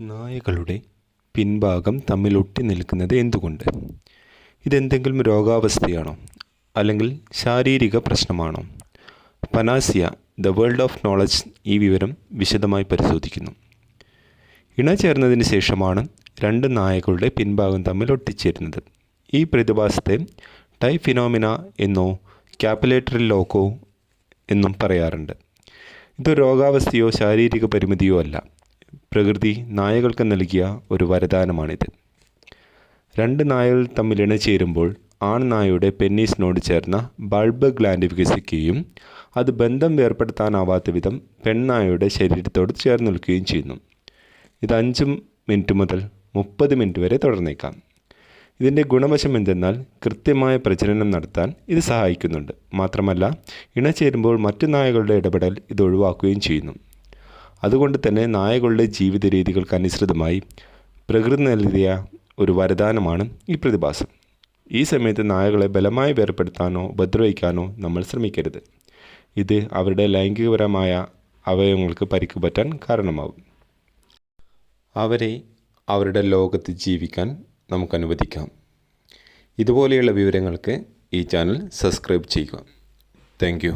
നായകളുടെ പിൻഭാഗം തമ്മിൽ ഒട്ടി നിൽക്കുന്നത് എന്തുകൊണ്ട്? ഇതെന്തെങ്കിലും രോഗാവസ്ഥയാണോ? അല്ലെങ്കിൽ ശാരീരിക പ്രശ്നമാണോ? Panacea the world of knowledge ഈ വിവരം വിശദമായി പരിശോധിക്കുന്നു. ഇണ ചേർന്നതിന് ശേഷമാണ് രണ്ട് നായകളുടെ പിൻഭാഗം തമ്മിൽ ഒട്ടിച്ചേരുന്നത്. ഈ പ്രതിഭാസത്തെ ടൈഫിനോമിന എന്നോ ക്യാപ്പുലേറ്ററി ലോക്കോ എന്നും പറയാറുണ്ട്. ഇത് രോഗാവസ്ഥയോ ശാരീരിക പരിമിതിയോ അല്ല. പ്രകൃതി നായകൾക്ക് നൽകിയ ഒരു വരദാനമാണിത്. രണ്ട് നായകൾ തമ്മിൽ ഇണചേരുമ്പോൾ ആൺനായയുടെ പെന്നീസിനോട് ചേർന്ന ബൾബ് ഗ്ലാൻഡ് വികസിക്കുകയും അത് ബന്ധം വേർപ്പെടുത്താനാവാത്ത വിധം പെൺനായയുടെ ശരീരത്തോട് ചേർന്ന് നിൽക്കുകയും ചെയ്യുന്നു. ഇത് അഞ്ചും മിനിറ്റ് മുതൽ മുപ്പത് മിനിറ്റ് വരെ തുടർന്നേക്കാം. ഇതിന്റെ ഗുണവശം എന്തെന്നാൽ കൃത്യമായ പ്രജനനം നടത്താൻ ഇത് സഹായിക്കുന്നുണ്ട്. മാത്രമല്ല ഇണചേരുമ്പോൾ മറ്റു നായകളുടെ ഇടപെടൽ ഇത് ഒഴിവാക്കുകയും ചെയ്യുന്നു. അതുകൊണ്ട് തന്നെ നായകളുടെ ജീവിത രീതികൾക്ക് അനുസൃതമായി പ്രകൃതി നൽകിയ ഒരു വരദാനമാണ് ഈ പ്രതിഭാസം. ഈ സമയത്ത് നായകളെ ബലമായി വേർപ്പെടുത്താനോ ഉപദ്രവിക്കാനോ നമ്മൾ ശ്രമിക്കരുത്. ഇത് അവരുടെ ലൈംഗികപരമായ അവയവങ്ങൾക്ക് പരിക്ക് പറ്റാൻ കാരണമാകും. അവരെ അവരുടെ ലോകത്ത് ജീവിക്കാൻ നമുക്ക് അനുവദിക്കാം. ഇതുപോലെയുള്ള വിവരങ്ങൾക്ക് ഈ ചാനൽ സബ്സ്ക്രൈബ് ചെയ്യുക. താങ്ക്